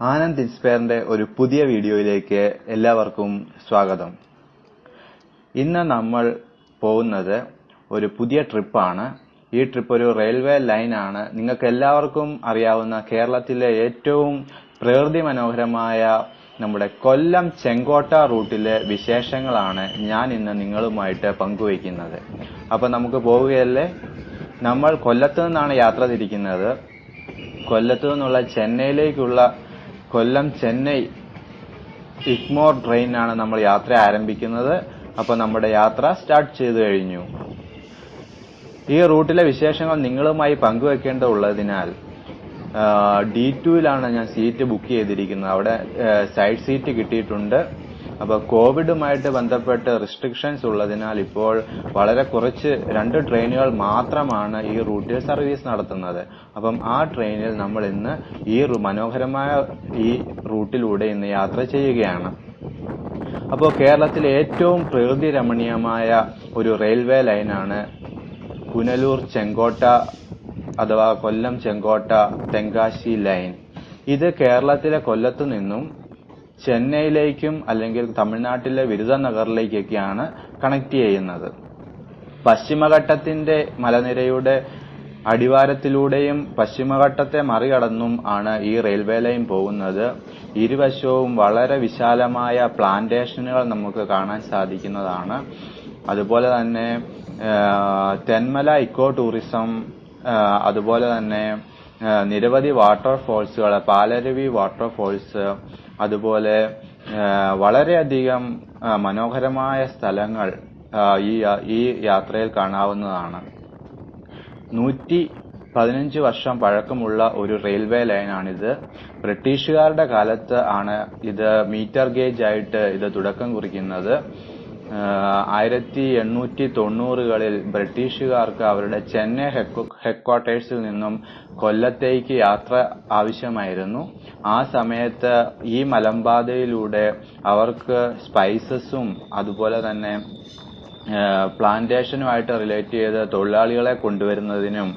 ആനന്ദ് ഇൻസ്പയറിന്റെ ഒരു പുതിയ വീഡിയോയിലേക്ക് എല്ലാവർക്കും സ്വാഗതം. ഇന്ന് നമ്മൾ പോകുന്നത് ഒരു പുതിയ ട്രിപ്പാണ്. ഈ ട്രിപ്പ് ഒരു റെയിൽവേ ലൈനാണ്. നിങ്ങൾക്ക് എല്ലാവർക്കും അറിയാവുന്ന കേരളത്തിലെ ഏറ്റവും പ്രകൃതി മനോഹരമായ നമ്മുടെ കൊല്ലം ചെങ്കോട്ട റൂട്ടിലെ വിശേഷങ്ങളാണ് ഞാൻ ഇന്ന് നിങ്ങളുമായിട്ട് പങ്കുവയ്ക്കുന്നത്. അപ്പൊ നമുക്ക് പോവുകയല്ലേ? നമ്മൾ കൊല്ലത്തു നിന്നാണ് യാത്ര തിരിക്കുന്നത്. കൊല്ലത്തു നിന്നുള്ള ചെന്നൈയിലേക്കുള്ള കൊല്ലം ചെന്നൈ ഇഗ്മോർ ട്രെയിനാണ് നമ്മൾ യാത്ര ആരംഭിക്കുന്നത്. അപ്പൊ നമ്മുടെ യാത്ര സ്റ്റാർട്ട് ചെയ്തു കഴിഞ്ഞു. ഈ റൂട്ടിലെ വിശേഷങ്ങൾ നിങ്ങളുമായി പങ്കുവെക്കേണ്ടതുള്ളതിനാൽ ഡി ടുവിലാണ് ഞാൻ സീറ്റ് ബുക്ക് ചെയ്തിരിക്കുന്നത്. അവിടെ സൈഡ് സീറ്റ് കിട്ടിയിട്ടുണ്ട്. അപ്പൊ കോവിഡുമായിട്ട് ബന്ധപ്പെട്ട് റെസ്ട്രിക്ഷൻസ് ഉള്ളതിനാൽ ഇപ്പോൾ വളരെ കുറച്ച് രണ്ട് ട്രെയിനുകൾ മാത്രമാണ് ഈ റൂട്ടിൽ സർവീസ് നടത്തുന്നത്. അപ്പം ആ ട്രെയിനിൽ നമ്മൾ ഇന്ന് ഈ മനോഹരമായ ഈ റൂട്ടിലൂടെ ഇന്ന് യാത്ര ചെയ്യുകയാണ്. അപ്പോൾ കേരളത്തിലെ ഏറ്റവും പ്രകൃതി രമണീയമായ ഒരു റെയിൽവേ ലൈനാണ് പുനലൂർ ചെങ്കോട്ട അഥവാ കൊല്ലം ചെങ്കോട്ട തെങ്കാശി ലൈൻ ഇത് കേരളത്തിലെ കൊല്ലത്തു നിന്നും ചെന്നൈയിലേക്കും അല്ലെങ്കിൽ തമിഴ്നാട്ടിലെ വിരുദനഗറിലേക്കൊക്കെയാണ് കണക്ട് ചെയ്യുന്നത്. പശ്ചിമഘട്ടത്തിന്റെ മലനിരയുടെ അടിവാരത്തിലൂടെയും പശ്ചിമഘട്ടത്തെ മറികടന്നും ആണ് ഈ റെയിൽവേ ലൈൻ പോകുന്നത്. ഇരുവശവും വളരെ വിശാലമായ പ്ലാന്റേഷനുകൾ നമുക്ക് കാണാൻ സാധിക്കുന്നതാണ്. അതുപോലെ തന്നെ തെന്മല ഇക്കോ ടൂറിസം അതുപോലെ തന്നെ നിരവധി വാട്ടർഫോൾസുകൾ പാലരുവി വാട്ടർഫോൾസ് അതുപോലെ വളരെയധികം മനോഹരമായ സ്ഥലങ്ങൾ ഈ യാത്രയിൽ കാണാവുന്നതാണ്. നൂറ്റി പതിനഞ്ച് വർഷം പഴക്കമുള്ള ഒരു റെയിൽവേ ലൈനാണിത്. ബ്രിട്ടീഷുകാരുടെ കാലത്ത് ആണ് ഇത് മീറ്റർ ഗേജ് ആയിട്ട് ഇത് തുടക്കം കുറിക്കുന്നത്. ആയിരത്തി എണ്ണൂറ്റി തൊണ്ണൂറുകളിൽ ബ്രിട്ടീഷുകാർക്ക് അവരുടെ ചെന്നൈ ഹെഡ്ക്വാർട്ടേഴ്സിൽ നിന്നും കൊല്ലത്തേക്ക് യാത്ര ആവശ്യമായിരുന്നു. ആ സമയത്ത് ഈ മലമ്പാതയിലൂടെ അവർക്ക് സ്പൈസസും അതുപോലെ തന്നെ പ്ലാന്റേഷനുമായിട്ട് റിലേറ്റ് ചെയ്ത് തൊഴിലാളികളെ കൊണ്ടുവരുന്നതിനും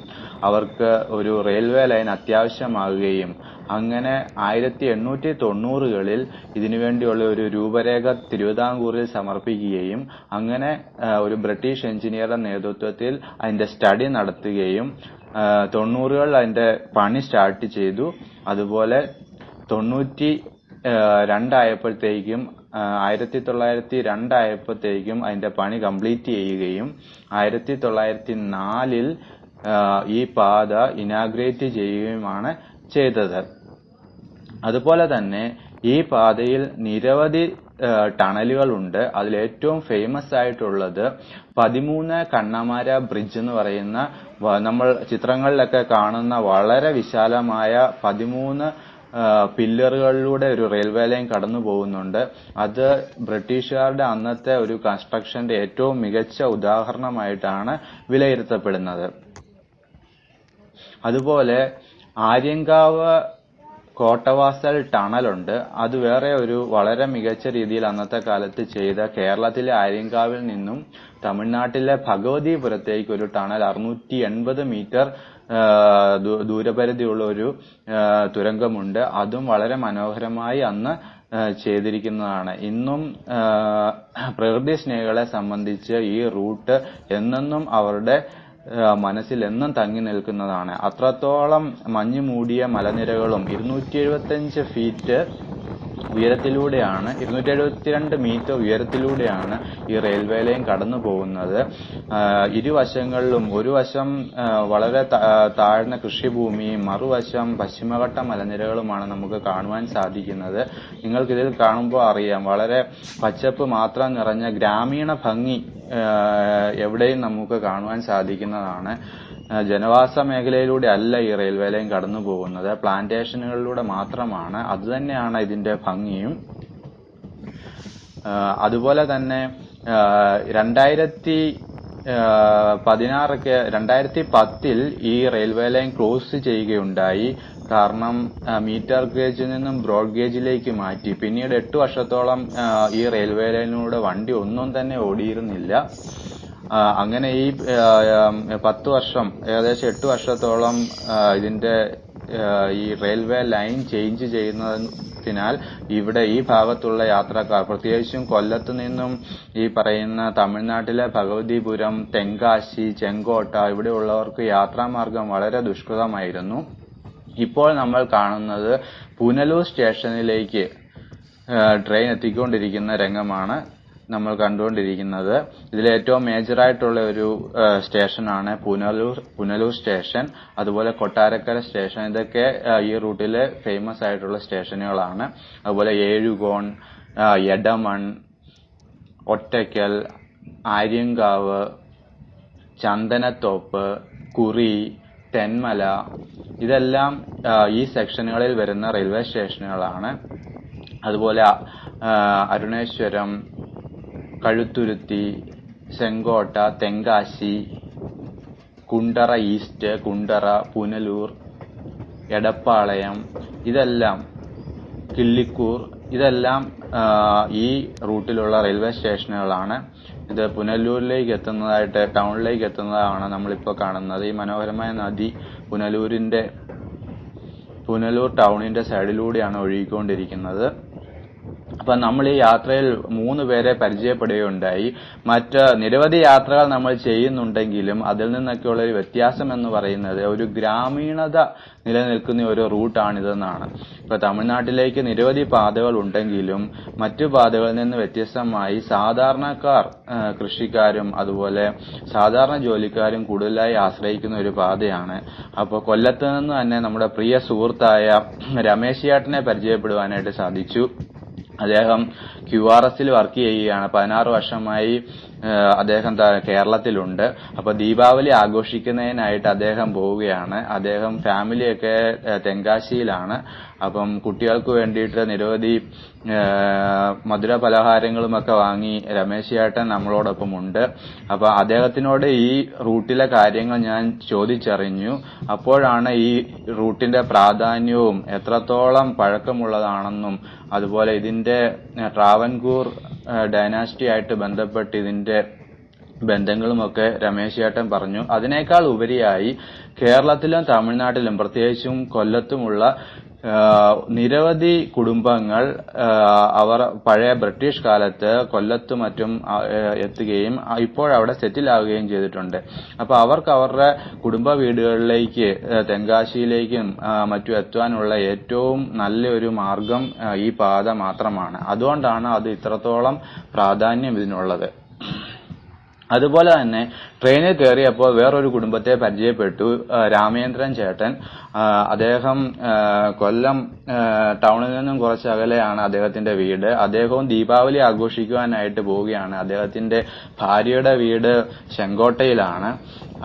അവർക്ക് ഒരു റെയിൽവേ ലൈൻ അത്യാവശ്യമാകുകയും അങ്ങനെ ആയിരത്തി എണ്ണൂറ്റി തൊണ്ണൂറുകളിൽ ഇതിനുവേണ്ടിയുള്ള ഒരു രൂപരേഖ തിരുവിതാംകൂറിൽ സമർപ്പിക്കുകയും അങ്ങനെ ഒരു ബ്രിട്ടീഷ് എഞ്ചിനീയറുടെ നേതൃത്വത്തിൽ അതിന്റെ സ്റ്റഡി നടത്തുകയും ആ, തൊണ്ണൂറുകളിൽ അതിന്റെ പണി സ്റ്റാർട്ട് ചെയ്തു. അതുപോലെ തൊണ്ണൂറ്റി ആ, രണ്ടായപ്പോഴത്തേക്കും ആ, ആയിരത്തി തൊള്ളായിരത്തി രണ്ടായപ്പോഴത്തേക്കും അതിന്റെ പണി കംപ്ലീറ്റ് ചെയ്യുകയും ആയിരത്തി തൊള്ളായിരത്തി നാലിൽ ഈ പാത ഇനാഗ്രേറ്റ് ചെയ്യുകയുമാണ് ചെയ്തത്. അതുപോലെ തന്നെ ഈ പാതയിൽ നിരവധി ടണലുകളുണ്ട്. അതിൽ ഏറ്റവും ഫേമസ് ആയിട്ടുള്ളത് പതിമൂന്ന് കണ്ണമാര ബ്രിഡ്ജ് എന്ന് പറയുന്ന നമ്മൾ ചിത്രങ്ങളിലൊക്കെ കാണുന്ന വളരെ വിശാലമായ പതിമൂന്ന് ആ, പില്ലറുകളിലൂടെ ഒരു റെയിൽവേ ലൈൻ കടന്നു പോകുന്നുണ്ട്. അത് ബ്രിട്ടീഷുകാരുടെ അന്നത്തെ ഒരു കൺസ്ട്രക്ഷന്റെ ഏറ്റവും മികച്ച ഉദാഹരണമായിട്ടാണ് വിലയിരുത്തപ്പെടുന്നത്. അതുപോലെ ആര്യങ്കാവ് കോട്ടവാസൽ ടണലുണ്ട്. അത് വേറെ ഒരു വളരെ മികച്ച രീതിയിൽ അന്നത്തെ കാലത്ത് ചെയ്ത കേരളത്തിലെ ആര്യങ്കാവിൽ നിന്നും തമിഴ്നാട്ടിലെ ഭഗവതിപുരത്തേക്ക് ഒരു ടണൽ അറുന്നൂറ്റി എൺപത് മീറ്റർ ദൂരപരിധിയുള്ള ഒരു തുരങ്കമുണ്ട്. അതും വളരെ മനോഹരമായി അന്ന് ചെയ്തിരിക്കുന്നതാണ്. ഇന്നും പ്രകൃതി സ്നേഹികളെ സംബന്ധിച്ച് ഈ റൂട്ട് എന്നെന്നും അവരുടെ മനസ്സിൽ എന്നും തങ്ങി നിൽക്കുന്നതാണ്. അത്രത്തോളം മഞ്ഞു മൂടിയ മലനിരകളും ഇരുന്നൂറ്റി എഴുപത്തിയഞ്ച് ഫീറ്റ് ഉയരത്തിലൂടെയാണ് ഇരുന്നൂറ്റി എഴുപത്തിരണ്ട് മീറ്റർ ഉയരത്തിലൂടെയാണ് ഈ റെയിൽവേ ലൈൻ കടന്നുപോകുന്നത് ഇരുവശങ്ങളിലും ഒരു വശം വളരെ താഴ്ന്ന കൃഷിഭൂമിയും മറുവശം പശ്ചിമഘട്ട മലനിരകളുമാണ് നമുക്ക് കാണുവാൻ സാധിക്കുന്നത്. നിങ്ങൾക്ക് ഇതിൽ കാണുമ്പോൾ അറിയാം വളരെ പച്ചപ്പ് മാത്രം നിറഞ്ഞ ഗ്രാമീണ ഭംഗി എവിടെയും നമുക്ക് കാണുവാൻ സാധിക്കുന്നതാണ്. ജനവാസ മേഖലയിലൂടെ അല്ല ഈ റെയിൽവേ ലൈൻ കടന്നു പോകുന്നത്. പ്ലാന്റേഷനുകളിലൂടെ മാത്രമാണ്. അതുതന്നെയാണ് ഇതിന്റെ ഭംഗിയും. അതുപോലെ തന്നെ ആ, രണ്ടായിരത്തി ആ, പതിനാറൊക്കെ രണ്ടായിരത്തി പത്തിൽ ഈ റെയിൽവേ ലൈൻ ക്ലോസ് ചെയ്യുകയുണ്ടായി. കാരണം മീറ്റർ ഗേജിൽ നിന്നും ബ്രോഡ് ഗേജിലേക്ക് മാറ്റി. പിന്നീട് 8 വർഷത്തോളം ഈ റെയിൽവേ ലൈനിലൂടെ വണ്ടി ഒന്നും തന്നെ ഓടിയിരുന്നില്ല. അങ്ങനെ ഈ പത്ത് വർഷം ഏകദേശം എട്ട് വർഷത്തോളം ഇതിന്റെ ഈ റെയിൽവേ ലൈൻ ചേഞ്ച് ചെയ്യുന്നതിനാൽ ഇവിടെ ഈ ഭാഗത്തുള്ള യാത്രക്കാർ പ്രത്യേകിച്ചും കൊല്ലത്ത് നിന്നും ഈ പറയുന്ന തമിഴ്നാട്ടിലെ ഭഗവതിപുരം തെങ്കാശി ചെങ്കോട്ട ഇവിടെയുള്ളവർക്ക് യാത്രാമാർഗം വളരെ ദുഷ്കരമായിരുന്നു. ഇപ്പോൾ നമ്മൾ കാണുന്നത് പുനലൂർ സ്റ്റേഷനിലേക്ക് ട്രെയിൻ എത്തിക്കൊണ്ടിരിക്കുന്ന രംഗമാണ്. നമ്മൾ കണ്ടുകൊണ്ടിരിക്കുന്നത്. ഇതിൽ ഏറ്റവും മേജർ ആയിട്ടുള്ള ഒരു സ്റ്റേഷനാണ് പുനലൂർ പുനലൂർ സ്റ്റേഷൻ അതുപോലെ കൊട്ടാരക്കര സ്റ്റേഷൻ. ഇതൊക്കെ ഈ റൂട്ടിലെ ഫേമസ് ആയിട്ടുള്ള സ്റ്റേഷനുകളാണ്. അതുപോലെ ഏഴുകോൺ എടമൺ ഒറ്റയ്ക്കൽ ആര്യങ്കാവ് ചന്ദനത്തോപ്പ് കുറി തെന്മല. ഇതെല്ലാം ഈ സെക്ഷനുകളിൽ വരുന്ന റെയിൽവേ സ്റ്റേഷനുകളാണ്. അതുപോലെ അരുണേശ്വരം കഴുത്തുരുത്തി ചെങ്കോട്ട തെങ്കാശി കുണ്ടറ ഈസ്റ്റ് കുണ്ടറ പുനലൂർ എടപ്പാളയം ഇതെല്ലാം കിള്ളിക്കൂർ ഇതെല്ലാം ഈ റൂട്ടിലുള്ള റെയിൽവേ സ്റ്റേഷനുകളാണ്. ഇത് പുനലൂരിലേക്ക് എത്തുന്നതായിട്ട് ടൗണിലേക്ക് എത്തുന്നതാണ് നമ്മളിപ്പോൾ കാണുന്നത്. ഈ മനോഹരമായ നദി പുനലൂരിന്റെ പുനലൂർ ടൗണിന്റെ സൈഡിലൂടെയാണ് ഒഴുകിക്കൊണ്ടിരിക്കുന്നത്. അപ്പൊ നമ്മൾ ഈ യാത്രയിൽ മൂന്ന് പേരെ പരിചയപ്പെടുകയുണ്ടായി. മറ്റ് നിരവധി യാത്രകൾ നമ്മൾ ചെയ്യുന്നുണ്ടെങ്കിലും അതിൽ നിന്നൊക്കെയുള്ള ഒരു വ്യത്യാസം എന്ന് പറയുന്നത് ഒരു ഗ്രാമീണത നിലനിൽക്കുന്ന ഒരു റൂട്ടാണിതെന്നാണ്. ഇപ്പൊ തമിഴ്നാട്ടിലേക്ക് നിരവധി പാതകൾ ഉണ്ടെങ്കിലും മറ്റു പാതകളിൽ നിന്ന് വ്യത്യസ്തമായി സാധാരണക്കാർ കൃഷിക്കാരും അതുപോലെ സാധാരണ ജോലിക്കാരും കൂടുതലായി ആശ്രയിക്കുന്ന ഒരു പാതയാണ്. അപ്പോൾ കൊല്ലത്ത് നിന്ന് തന്നെ നമ്മുടെ പ്രിയ സുഹൃത്തായ രമേശ് ചേട്ടനെ പരിചയപ്പെടുവാനായിട്ട് സാധിച്ചു. അദ്ദേഹം ക്യു ആർ എസിൽ വർക്ക് ചെയ്യുകയാണ്. പതിനാറ് വർഷമായി അദ്ദേഹം കേരളത്തിലുണ്ട്. അപ്പൊ ദീപാവലി ആഘോഷിക്കുന്നതിനായിട്ട് അദ്ദേഹം പോവുകയാണ്. അദ്ദേഹം ഫാമിലിയൊക്കെ തെങ്കാശിയിലാണ്. അപ്പം കുട്ടികൾക്ക് വേണ്ടിയിട്ട് നിരവധി മധുര പലഹാരങ്ങളും ഒക്കെ വാങ്ങി രമേശ് ചേട്ടൻ നമ്മളോടൊപ്പം ഉണ്ട്. അപ്പൊ അദ്ദേഹത്തിനോട് ഈ റൂട്ടിലെ കാര്യങ്ങൾ ഞാൻ ചോദിച്ചറിഞ്ഞു. അപ്പോഴാണ് ഈ റൂട്ടിന്റെ പ്രാധാന്യവും എത്രത്തോളം പഴക്കമുള്ളതാണെന്നും അതുപോലെ ഇതിന്റെ ഏഹ്, ട്രാവൻകൂർ ഏഹ്, ഡൈനാസ്റ്റി ആയിട്ട് ബന്ധപ്പെട്ട് ഇതിന്റെ ബന്ധങ്ങളുമൊക്കെ രമേശ് ചേട്ടൻ പറഞ്ഞു. അതിനേക്കാൾ ഉപരിയായി കേരളത്തിലും തമിഴ്നാട്ടിലും പ്രത്യേകിച്ചും കൊല്ലത്തുമുള്ള നിരവധി കുടുംബങ്ങൾ അവർ പഴയ ബ്രിട്ടീഷ് കാലത്ത് കൊല്ലത്തും മറ്റും എത്തുകയും ഇപ്പോഴവിടെ സെറ്റിൽ ആവുകയും ചെയ്തിട്ടുണ്ട്. അപ്പൊ അവർക്ക് അവരുടെ കുടുംബ വീടുകളിലേക്ക് തെങ്കാശിയിലേക്കും മറ്റും എത്താനുള്ള ഏറ്റവും നല്ലൊരു മാർഗം ആ, ഈ പാത മാത്രമാണ്. അതുകൊണ്ടാണ് അത് ഇത്രത്തോളം പ്രാധാന്യം ഇതിനുള്ളത്. അതുപോലെ തന്നെ ട്രെയിനിൽ കയറിയപ്പോൾ വേറൊരു കുടുംബത്തെ പരിചയപ്പെട്ടു രാമേന്ദ്രൻ ചേട്ടൻ. അദ്ദേഹം കൊല്ലം ടൗണിൽ നിന്നും കുറച്ച് അകലെയാണ് അദ്ദേഹത്തിന്റെ വീട്. അദ്ദേഹവും ദീപാവലി ആഘോഷിക്കുവാനായിട്ട് പോവുകയാണ്. അദ്ദേഹത്തിന്റെ ഭാര്യയുടെ വീട് ചെങ്കോട്ടയിലാണ്.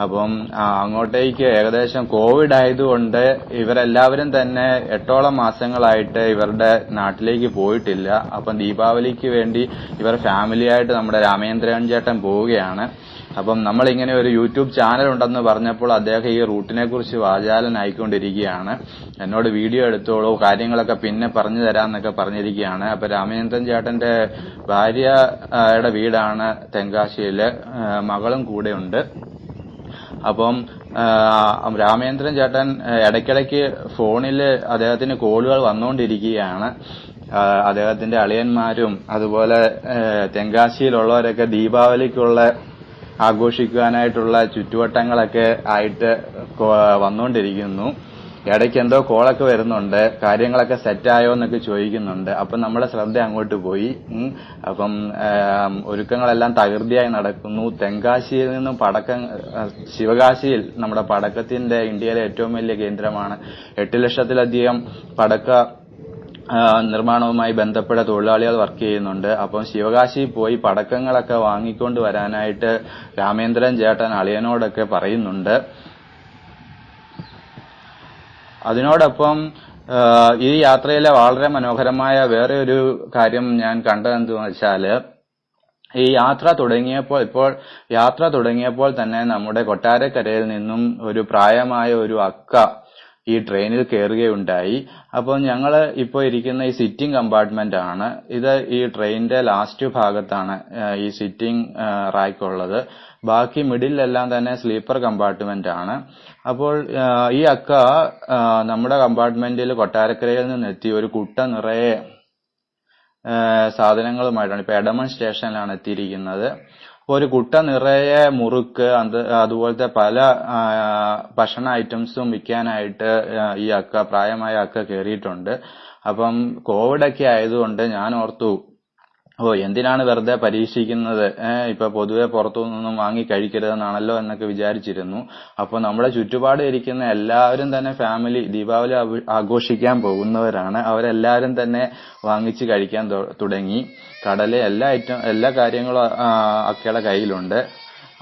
അപ്പം അങ്ങോട്ടേക്ക് ഏകദേശം കോവിഡ് ആയതുകൊണ്ട് ഇവരെല്ലാവരും തന്നെ എട്ടോളം മാസങ്ങളായിട്ട് ഇവരുടെ നാട്ടിലേക്ക് പോയിട്ടില്ല. അപ്പം ദീപാവലിക്ക് വേണ്ടി ഇവർ ഫാമിലിയായിട്ട് നമ്മുടെ രാമേന്ദ്രൻ ചേട്ടൻ പോവുകയാണ്. അപ്പം നമ്മൾ ഇങ്ങനെ ഒരു യൂട്യൂബ് ചാനൽ ഉണ്ടെന്ന് പറഞ്ഞപ്പോൾ അദ്ദേഹം ഈ റൂട്ടിനെ കുറിച്ച് വാചാലനായിക്കൊണ്ടിരിക്കുകയാണ്. എന്നോട് വീഡിയോ എടുത്തോളൂ കാര്യങ്ങളൊക്കെ പിന്നെ പറഞ്ഞു തരാമെന്നൊക്കെ പറഞ്ഞിരിക്കുകയാണ്. അപ്പൊ രാമചന്ദ്രൻ ചേട്ടന്റെ ഭാര്യയുടെ വീടാണ് തെങ്കാശിയിൽ. ആ, മകളും കൂടെ ഉണ്ട് അപ്പം രാമേന്ദ്രൻ ചേട്ടൻ ഇടയ്ക്കിടയ്ക്ക് ഫോണിൽ അദ്ദേഹത്തിന് കോളുകൾ വന്നുകൊണ്ടിരിക്കുകയാണ്. അദ്ദേഹത്തിന്റെ അളിയന്മാരും അതുപോലെ തെങ്കാശിയിലുള്ളവരൊക്കെ ദീപാവലിക്കുള്ള ആഘോഷിക്കുവാനായിട്ടുള്ള ചുറ്റുവട്ടങ്ങളൊക്കെ ആയിട്ട് വന്നുകൊണ്ടിരിക്കുന്നു. ഇടയ്ക്ക് എന്തോ കോളൊക്കെ വരുന്നുണ്ട് കാര്യങ്ങളൊക്കെ സെറ്റായോ എന്നൊക്കെ ചോദിക്കുന്നുണ്ട്. അപ്പം നമ്മുടെ ശ്രദ്ധ അങ്ങോട്ട് പോയി. അപ്പം ഒരുക്കങ്ങളെല്ലാം തകൃതിയായി നടക്കുന്നു. തെങ്കാശിയിൽ നിന്നും പടക്കം ശിവകാശിയിൽ നമ്മുടെ പടക്കത്തിന്റെ ഇന്ത്യയിലെ ഏറ്റവും വലിയ കേന്ദ്രമാണ്. എട്ട് ലക്ഷത്തിലധികം പടക്ക നിർമ്മാണവുമായി ബന്ധപ്പെട്ട തൊഴിലാളികൾ വർക്ക് ചെയ്യുന്നുണ്ട്. അപ്പം ശിവകാശി പോയി പടക്കങ്ങളൊക്കെ വാങ്ങിക്കൊണ്ട് വരാനായിട്ട് രാമേന്ദ്രൻ ചേട്ടൻ അളിയനോടൊക്കെ പറയുന്നുണ്ട്. അതിനോടൊപ്പം ഈ യാത്രയിലെ വളരെ മനോഹരമായ വേറെ ഒരു കാര്യം ഞാൻ കണ്ടതെന്തെന്ന് വെച്ചാൽ ഈ യാത്ര തുടങ്ങിയപ്പോൾ ഇപ്പോൾ യാത്ര തുടങ്ങിയപ്പോൾ തന്നെ നമ്മുടെ കൊട്ടാരക്കരയിൽ നിന്നും ഒരു പ്രായമായ ഒരു അക്ക ഈ ട്രെയിനിൽ കയറുകയുണ്ടായി അപ്പോൾ ഞങ്ങൾ ഇപ്പോൾ ഇരിക്കുന്ന ഈ സിറ്റിംഗ് കമ്പാർട്ട്മെന്റ് ആണ്. ഇത് ഈ ട്രെയിനിന്റെ ലാസ്റ്റ് ഭാഗത്താണ് ഈ സിറ്റിംഗ് റാക്ക് ഉള്ളത്. ബാക്കി മിഡിലെല്ലാം തന്നെ സ്ലീപ്പർ കമ്പാർട്ട്മെന്റ് ആണ്. അപ്പോൾ ഈ അക്ക നമ്മുടെ കമ്പാർട്ട്മെന്റിൽ കൊട്ടാരക്കരയിൽ നിന്നെത്തി ഒരു കുട്ട നിറയെ സാധനങ്ങളുമായിട്ടാണ് ഇപ്പൊ എടമൺ സ്റ്റേഷനിലാണ് എത്തിയിരിക്കുന്നത്. ഒരു കുട്ട നിറയെ മുറുക്ക് അത് അതുപോലത്തെ പല ഭക്ഷണ ഐറ്റംസും വിൽക്കാനായിട്ട് ഈ അക്ക പ്രായമായ അക്ക കയറിയിട്ടുണ്ട് അപ്പം കോവിഡ് ഒക്കെ ആയതുകൊണ്ട് ഞാൻ ഓർത്തു ഓ എന്തിനാണ് വെറുതെ പരീക്ഷിക്കുന്നത്? ഇപ്പൊ പൊതുവെ പുറത്തുനിന്നൊന്നും വാങ്ങി കഴിക്കരുതെന്നാണല്ലോ എന്നൊക്കെ വിചാരിച്ചിരുന്നു. അപ്പൊ നമ്മുടെ ചുറ്റുപാട് ഇരിക്കുന്ന എല്ലാവരും തന്നെ ഫാമിലി ദീപാവലി ആഘോഷിക്കാൻ പോകുന്നവരാണ്. അവരെല്ലാവരും തന്നെ വാങ്ങിച്ച് കഴിക്കാൻ തുടങ്ങി. കടല എല്ലാ ഐറ്റം എല്ലാ കാര്യങ്ങളും അക്കയുടെ കയ്യിലുണ്ട്.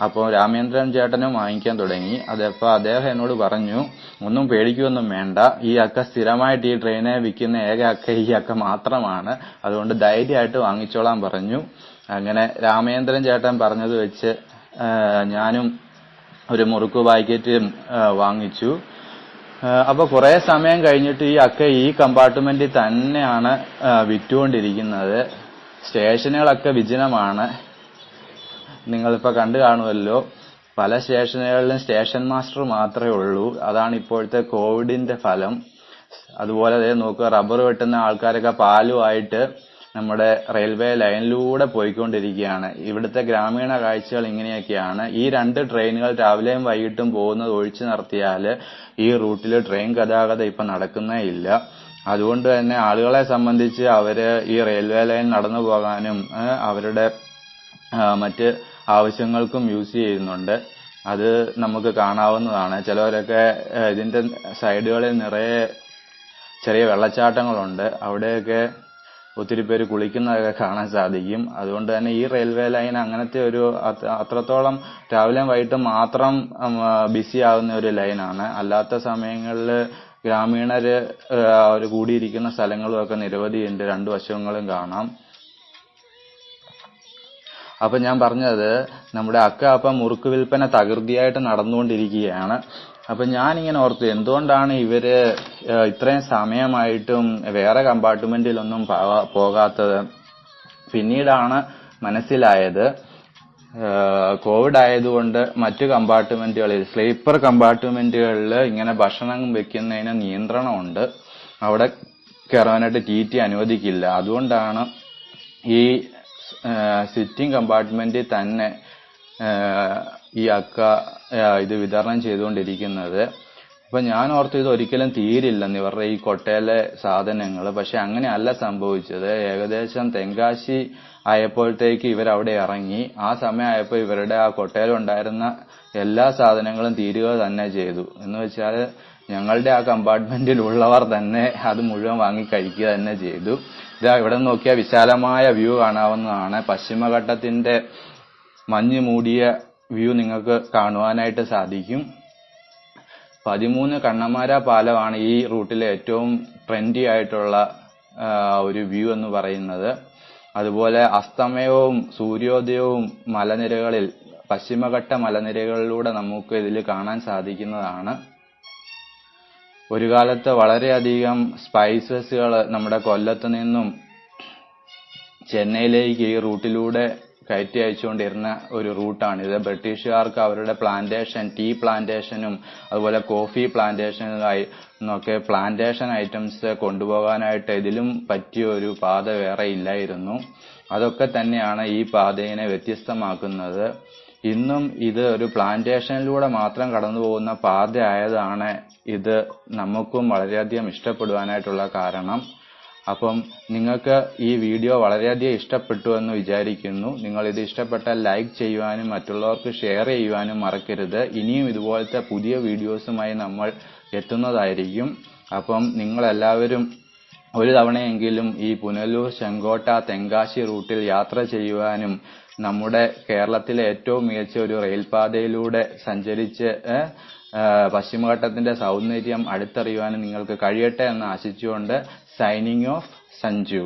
അപ്പോൾ രാമേന്ദ്രൻ ചേട്ടനും വാങ്ങിക്കാൻ തുടങ്ങി. അതപ്പോൾ അദ്ദേഹം എന്നോട് പറഞ്ഞു ഒന്നും പേടിക്കുകയൊന്നും വേണ്ട. ഈ അക്ക സ്ഥിരമായിട്ട് ഈ ട്രെയിനെ വിൽക്കുന്ന ഏക അക്ക ഈ അക്ക മാത്രമാണ്. അതുകൊണ്ട് ധൈര്യമായിട്ട് വാങ്ങിച്ചോളാൻ പറഞ്ഞു. അങ്ങനെ രാമേന്ദ്രൻ ചേട്ടൻ പറഞ്ഞത് വെച്ച് ഞാനും ഒരു മുറുക്ക് പാക്കറ്റും വാങ്ങിച്ചു. അപ്പോൾ കുറേ സമയം കഴിഞ്ഞിട്ട് ഈ അക്ക ഈ കമ്പാർട്ട്മെന്റിൽ തന്നെയാണ് വിറ്റുകൊണ്ടിരിക്കുന്നത്. സ്റ്റേഷനുകളൊക്കെ വിജനമാണ്. നിങ്ങളിപ്പോ കണ്ടു കാണുമല്ലോ പല സ്റ്റേഷനുകളിലും സ്റ്റേഷൻ മാസ്റ്റർ മാത്രമേ ഉള്ളൂ. അതാണ് ഇപ്പോഴത്തെ കോവിഡിന്റെ ഫലം. അതുപോലെ ദേ നോക്കുക റബ്ബർ വെട്ടുന്ന ആൾക്കാരൊക്കെ പാലുമായിട്ട് നമ്മുടെ റെയിൽവേ ലൈനിലൂടെ പോയിക്കൊണ്ടിരിക്കുകയാണ്. ഇവിടുത്തെ ഗ്രാമീണ കാഴ്ചകൾ ഇങ്ങനെയൊക്കെയാണ്. ഈ രണ്ട് ട്രെയിനുകൾ രാവിലെയും വൈകിട്ടും പോകുന്നത് ഒഴിച്ചു നിർത്തിയാൽ ഈ റൂട്ടിൽ ട്രെയിൻ ഗതാഗതം ഇപ്പൊ നടക്കുന്നേ ഇല്ല. അതുകൊണ്ട് തന്നെ ആളുകളെ സംബന്ധിച്ച് അവർ ഈ റെയിൽവേ ലൈൻ നടന്നു പോകാനും അവരുടെ മറ്റ് ആവശ്യങ്ങൾക്കും യൂസ് ചെയ്യുന്നുണ്ട്. അത് നമുക്ക് കാണാവുന്നതാണ്. ചിലവരൊക്കെ ഇതിന്റെ സൈഡുകളിൽ നിറയെ ചെറിയ വെള്ളച്ചാട്ടങ്ങളുണ്ട്. അവിടെയൊക്കെ ഒത്തിരി പേര് കുളിക്കുന്നതൊക്കെ കാണാൻ സാധിക്കും. അതുകൊണ്ട് തന്നെ ഈ റെയിൽവേ ലൈൻ അങ്ങനത്തെ ഒരു അത്രത്തോളം രാവിലെയും വൈകിട്ടും മാത്രം ബിസി ആവുന്ന ഒരു ലൈനാണ്. അല്ലാത്ത സമയങ്ങളിൽ ഗ്രാമീണർ അവർ കൂടിയിരിക്കുന്ന സ്ഥലങ്ങളും ഒക്കെ നിരവധിയുണ്ട് രണ്ടു വശങ്ങളും കാണാം. അപ്പൊ ഞാൻ പറഞ്ഞത് നമ്മുടെ അക്ക അപ്പ മുറുക്ക് വിൽപ്പന തകൃതിയായിട്ട് നടന്നുകൊണ്ടിരിക്കുകയാണ്. അപ്പൊ ഞാൻ ഇങ്ങനെ ഓർത്തു എന്തുകൊണ്ടാണ് ഇവർ ഇത്രയും സമയമായിട്ടും വേറെ കമ്പാർട്ട്മെന്റിലൊന്നും പോകാ- പോകാത്തത്? പിന്നീടാണ് മനസ്സിലായത് കോവിഡ് ആയതുകൊണ്ട് മറ്റു കമ്പാർട്ട്മെന്റുകളിൽ സ്ലീപ്പർ കമ്പാർട്ട്മെന്റുകളിൽ ഇങ്ങനെ ഭക്ഷണം വെക്കുന്നതിന് നിയന്ത്രണമുണ്ട്. അവിടെ കയറാനായിട്ട് ടി ടി അനുവദിക്കില്ല. അതുകൊണ്ടാണ് ഈ സിറ്റിംഗ് കമ്പാർട്ട്മെന്റിൽ തന്നെ ഈ അക്ക ഇത് വിതരണം ചെയ്തുകൊണ്ടിരിക്കുന്നത്. അപ്പൊ ഞാൻ ഓർത്തു ഇത് ഒരിക്കലും തീരില്ലെന്ന് ഇവരുടെ ഈ കൊട്ടയിലെ സാധനങ്ങൾ പക്ഷെ അങ്ങനെയല്ല സംഭവിച്ചത്. ഏകദേശം തെങ്കാശി ആയപ്പോഴത്തേക്ക് ഇവരവിടെ ഇറങ്ങി. ആ സമയമായപ്പോൾ ഇവരുടെ ആ കൊട്ടയിലുണ്ടായിരുന്ന എല്ലാ സാധനങ്ങളും തീരുക തന്നെ ചെയ്തു. എന്ന് വെച്ചാൽ ഞങ്ങളുടെ ആ കമ്പാർട്ട്മെന്റിൽ ഉള്ളവർ തന്നെ അത് മുഴുവൻ വാങ്ങി കഴിക്കുക തന്നെ ചെയ്തു. ഇതാ ഇവിടെ നോക്കിയാൽ വിശാലമായ വ്യൂ കാണാവുന്നതാണ്. പശ്ചിമഘട്ടത്തിന്റെ മഞ്ഞ് മൂടിയ വ്യൂ നിങ്ങൾക്ക് കാണുവാനായിട്ട് സാധിക്കും. പതിമൂന്ന് കണ്ണമാര പാലമാണ് ഈ റൂട്ടിലെ ഏറ്റവും ട്രെൻഡി ആയിട്ടുള്ള ഒരു വ്യൂ എന്ന് പറയുന്നത്. അതുപോലെ അസ്തമയവും സൂര്യോദയവും മലനിരകളിൽ പശ്ചിമഘട്ട മലനിരകളിലൂടെ നമുക്ക് ഇതിൽ കാണാൻ സാധിക്കുന്നതാണ്. ഒരു കാലത്ത് വളരെയധികം സ്പൈസസുകൾ നമ്മുടെ കൊല്ലത്ത് നിന്നും ചെന്നൈയിലേക്ക് ഈ റൂട്ടിലൂടെ കയറ്റി അയച്ചുകൊണ്ടിരുന്ന ഒരു റൂട്ടാണ്. ഇത് ബ്രിട്ടീഷുകാർക്ക് അവരുടെ പ്ലാന്റേഷൻ ടീ പ്ലാന്റേഷനും അതുപോലെ കോഫി പ്ലാന്റേഷനുമായി എന്നൊക്കെ പ്ലാന്റേഷൻ ഐറ്റംസ് കൊണ്ടുപോകാനായിട്ട് ഇതിലും പറ്റിയ ഒരു പാത വേറെ ഇല്ലായിരുന്നു. അതൊക്കെ തന്നെയാണ് ഈ പാതയെ വ്യത്യസ്തമാക്കുന്നത്. ഇന്നും ഇത് ഒരു പ്ലാന്റേഷനിലൂടെ മാത്രം കടന്നു പോകുന്ന പാത ആയതാണ് ഇത് നമുക്കും വളരെയധികം ഇഷ്ടപ്പെടുവാനായിട്ടുള്ള കാരണം. അപ്പം നിങ്ങൾക്ക് ഈ വീഡിയോ വളരെയധികം ഇഷ്ടപ്പെട്ടു എന്ന് വിചാരിക്കുന്നു. നിങ്ങൾ ഇത് ഇഷ്ടപ്പെട്ടാൽ ലൈക്ക് ചെയ്യുവാനും മറ്റുള്ളവർക്ക് ഷെയർ ചെയ്യുവാനും മറക്കരുത്. ഇനിയും ഇതുപോലത്തെ പുതിയ വീഡിയോസുമായി നമ്മൾ എത്തുന്നതായിരിക്കും. അപ്പം നിങ്ങളെല്ലാവരും ഒരു തവണയെങ്കിലും ഈ പുനലൂർ ചെങ്കോട്ട തെങ്കാശി റൂട്ടിൽ യാത്ര ചെയ്യുവാനും നമ്മുടെ കേരളത്തിലെ ഏറ്റവും മികച്ച ഒരു റെയിൽപാതയിലൂടെ സഞ്ചരിച്ച് പശ്ചിമഘട്ടത്തിന്റെ സൗന്ദര്യം അടുത്തറിയുവാനും നിങ്ങൾക്ക് കഴിയട്ടെ എന്ന് ആശിച്ചുകൊണ്ട് സൈനിങ് ഓഫ് സഞ്ജു.